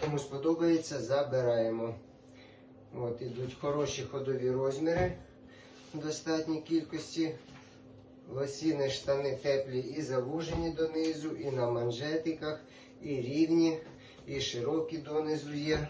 Кому сподобається, забираємо. От, ідуть хороші ходові розміри в достатній кількості. Лосіни штани теплі і завужені донизу, і на манжетиках, і рівні, і широкі донизу є.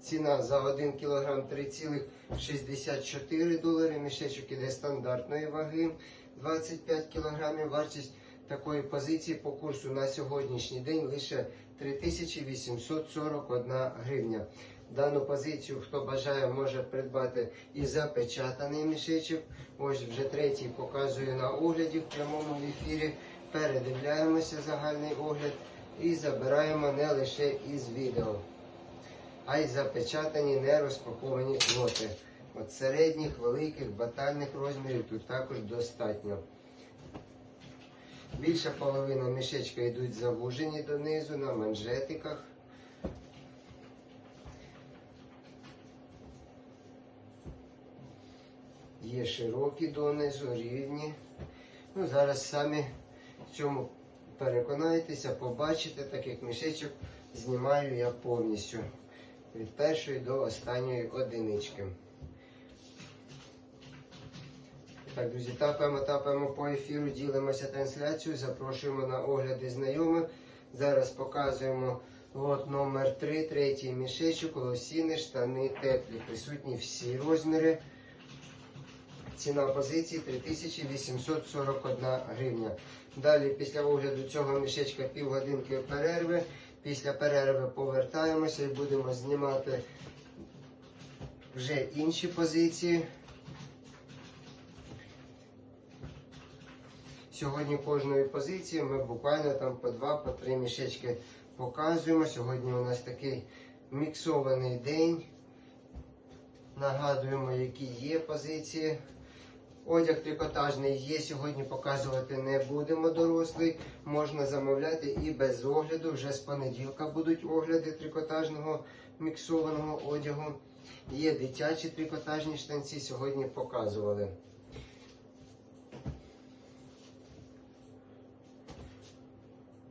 Ціна за 1 кг 3,64 долари. Мішечок іде стандартної ваги 25 кг. Вартість такої позиції по курсу на сьогоднішній день лише 3841 гривня. Дану позицію, хто бажає, може придбати і запечатаний мішечок. Ось вже третій показую на огляді в прямому ефірі. Передивляємося загальний огляд і забираємо не лише із відео а й запечатані не розпаковані лоти. От середніх, великих, батальних розмірів тут також достатньо. Більша половина мішечка йдуть завужені донизу на манжетиках. Є широкі донизу, рівні. Ну, зараз самі в цьому переконаєтеся, побачите, так як мішечок знімаю я повністю від першої до останньої одинички. Так, друзі, тапаємо, тапаємо по ефіру, ділимося трансляцією, запрошуємо на огляди знайомих. Зараз показуємо лот номер 3 третій мішечок, лосіни, штани теплі. Присутні всі розміри. Ціна позиції 3841 гривня. Далі, після огляду цього мішечка півгодинки перерви. Після перерви повертаємося і будемо знімати вже інші позиції. Сьогодні кожної позиції ми буквально там по два, по три мішечки показуємо. Сьогодні у нас такий міксований день. Нагадуємо, які є позиції. Одяг трикотажний є, сьогодні показувати не будемо дорослий. Можна замовляти і без огляду. Вже з понеділка будуть огляди трикотажного міксованого одягу. Є дитячі трикотажні штанці, сьогодні показували.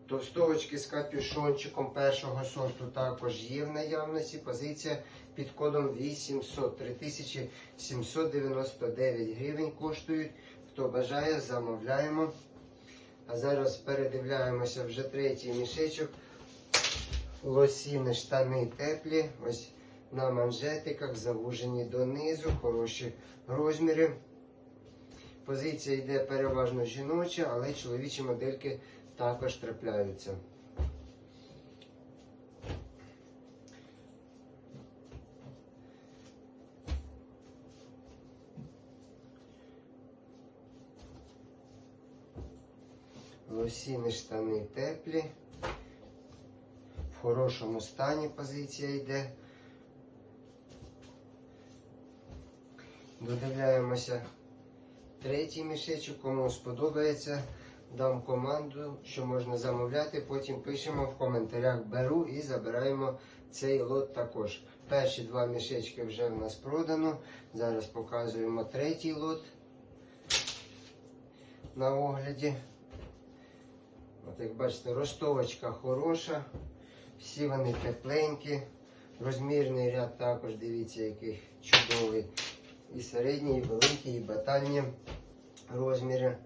Товстовочки з капюшончиком першого сорту також є в наявності. Позиція під кодом 800 3799 гривень коштують. Хто бажає, замовляємо. А зараз передивляємося вже третій мішечок. Лосіни штани теплі. Ось на манжетиках, завужені донизу, хороші розміри. Позиція йде переважно жіноча, але чоловічі модельки також трапляються. Лосіни штани теплі. В хорошому стані позиція йде. Додивляємося третій мішечок, кому сподобається. Дам команду, що можна замовляти. Потім пишемо в коментарях беру і забираємо цей лот також. Перші два мішечки вже в нас продано. Зараз показуємо третій лот на огляді. От як бачите, ростовочка хороша, всі вони тепленькі. Розмірний ряд також, дивіться, який чудовий. І середній, і великий, і батальні розміри.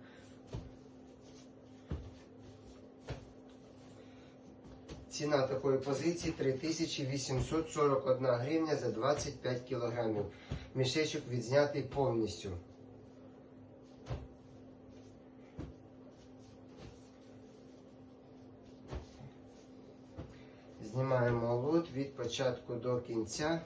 Ціна такої позиції 3841 гривня за 25 кілограмів. Мішечок відзнятий повністю. Знімаємо лот від початку до кінця.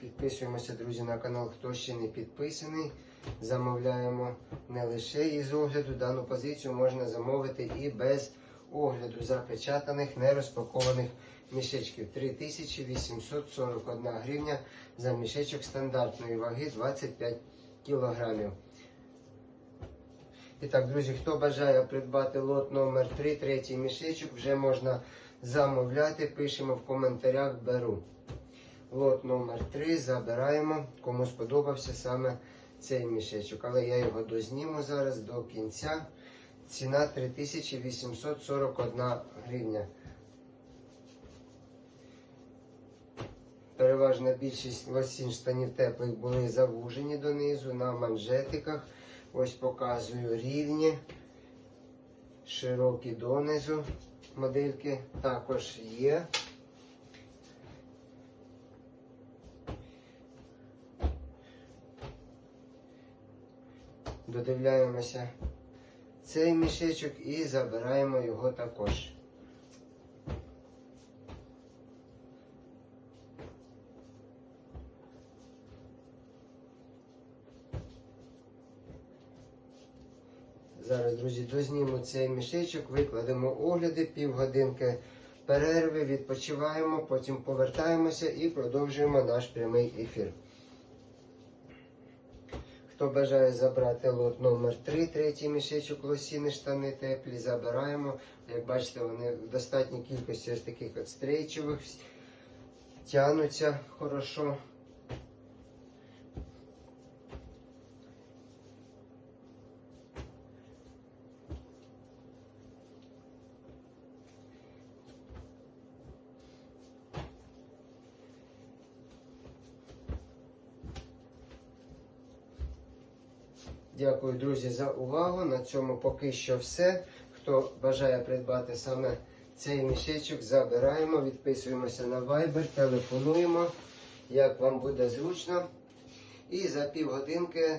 Підписуємося, друзі, на канал, хто ще не підписаний. Замовляємо не лише із огляду. Дану позицію можна замовити і без огляду запечатаних, нерозпакованих мішечків. 3841 гривня за мішечок стандартної ваги 25 кілограмів. І так, друзі, хто бажає придбати лот номер 3 третій мішечок, вже можна замовляти. Пишемо в коментарях беру. Лот номер 3 забираємо. Кому сподобався саме цей мішечок, але я його дозніму зараз до кінця. Ціна 3841 гривня. Переважна більшість лосін штанів теплих були завужені донизу на манжетиках. Ось показую рівні, широкі донизу модельки також є. Додивляємося цей мішечок і забираємо його також. Зараз, друзі, дозніму цей мішечок, викладемо огляди, півгодинки перерви, відпочиваємо, потім повертаємося і продовжуємо наш прямий ефір. Хто бажає забрати лот номер 3 третій мішечок лосіни штани теплі, забираємо. Як бачите, вони в достатній кількості ось таких от стрейчових, тянуться хорошо. Дякую, друзі, за увагу. На цьому поки що все. Хто бажає придбати саме цей мішечок, забираємо, відписуємося на Viber, телефонуємо, як вам буде зручно. І за півгодинки